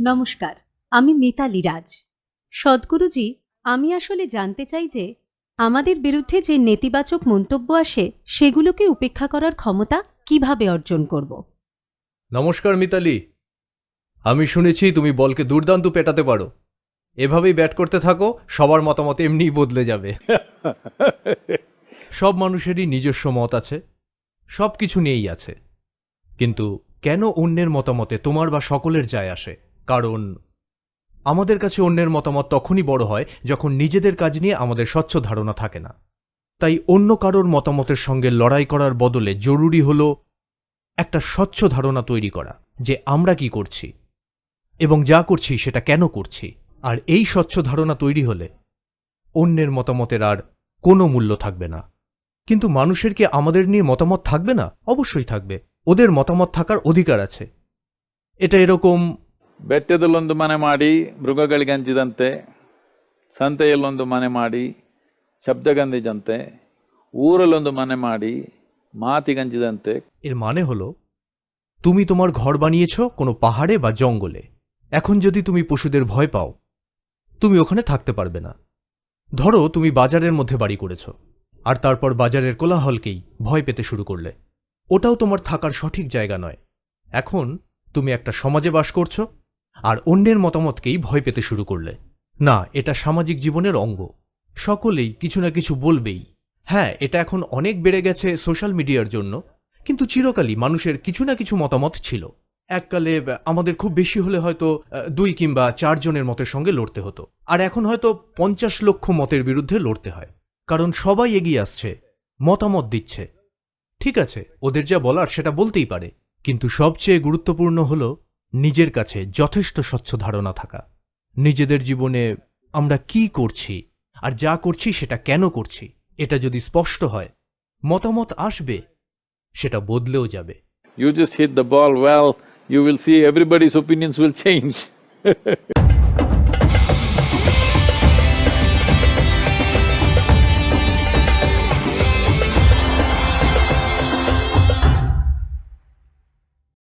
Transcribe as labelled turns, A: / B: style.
A: নমস্কার আমি মিতালি রাজ সদ্গুরুজি আমি আসলে জানতে চাই যে আমাদের বিরুদ্ধে যে নেতিবাচক মন্তব্য আসে সেগুলোকে উপেক্ষা করার ক্ষমতা কীভাবে অর্জন করব?
B: নমস্কার মিতালি আমি শুনেছি তুমি বলকে দুর্দান্ত পেটাতে পারো। এভাবেই ব্যাট করতে থাকো সবার মতামত এমনিই বদলে যাবে। সব মানুষেরই নিজস্ব মত আছে সব কিছু নিয়েই আছে। কিন্তু কেন অন্যের মতামতে তোমার বা সকলের যায় আসে? কারণ আমাদের কাছে অন্যের মতামত তখনই বড় হয় যখন নিজেদের কাজ নিয়ে আমাদের স্বচ্ছ ধারণা থাকে না। তাই অন্য কারোর মতামতের সঙ্গে লড়াই করার বদলে জরুরি হল একটা স্বচ্ছ ধারণা তৈরি করা যে আমরা কি করছি এবং যা করছি সেটা কেন করছি। আর এই স্বচ্ছ ধারণা তৈরি হলে অন্যের মতামতের আর কোনো মূল্য থাকবে না। কিন্তু মানুষের কি আমাদের নিয়ে মতামত থাকবে না? অবশ্যই থাকবে। ওদের মতামত থাকার অধিকার আছে। এটা এরকম
C: ಬೆಟ್ಟದಲ್ಲೊಂದು ಮನೆ ಮಾಡಿ ಮೃಗಗಳಿಗೆ ಹಂಚಿದಂತೆ ಸಂತೆಯಲ್ಲೊಂದು ಮನೆ ಮಾಡಿ ಶಬ್ದಗಂಧಿದಂತೆ ಊರಲ್ಲೊಂದು ಮನೆ ಮಾಡಿ ಮಾತಿಗಂಚಿದಂತೆ
B: এর মানে হলো তুমি তোমার ঘর বানিয়েছ কোনো পাহাড়ে বা জঙ্গলে এখন যদি তুমি পশুদের ভয় পাও তুমি ওখানে থাকতে পারবে না ধরো তুমি বাজারের মধ্যে বাড়ি করেছ আর তারপর বাজারের কোলাহলকেই ভয় পেতে শুরু করলে ওটাও তোমার থাকার সঠিক জায়গা নয় এখন তুমি একটা সমাজে বাস করছো আর অন্যের মতামতকেই ভয় পেতে শুরু করলে। না, এটা সামাজিক জীবনের অঙ্গ। সকলেই কিছু না কিছু বলবেই। হ্যাঁ এটা এখন অনেক বেড়ে গেছে সোশ্যাল মিডিয়ার জন্য, কিন্তু চিরকালই মানুষের কিছু না কিছু মতামত ছিল। এককালে আমাদের খুব বেশি হলে হয়তো দুই কিংবা চারজনের মতের সঙ্গে লড়তে হতো। আর এখন হয়তো পঞ্চাশ লক্ষ মতের বিরুদ্ধে লড়তে হয়। কারণ সবাই এগিয়ে আসছে, মতামত দিচ্ছে। ঠিক আছে, ওদের যা বলার সেটা বলতেই পারে। কিন্তু সবচেয়ে গুরুত্বপূর্ণ হল নিজের কাছে যথেষ্ট স্বচ্ছ ধারণা থাকা। নিজেদের জীবনে আমরা কি করছি আর যা করছি সেটা কেন করছি, এটা যদি স্পষ্ট হয়, মতামত আসবে, সেটা বদলেও যাবে।
C: You just hit the ball well you will see everybody's opinions will change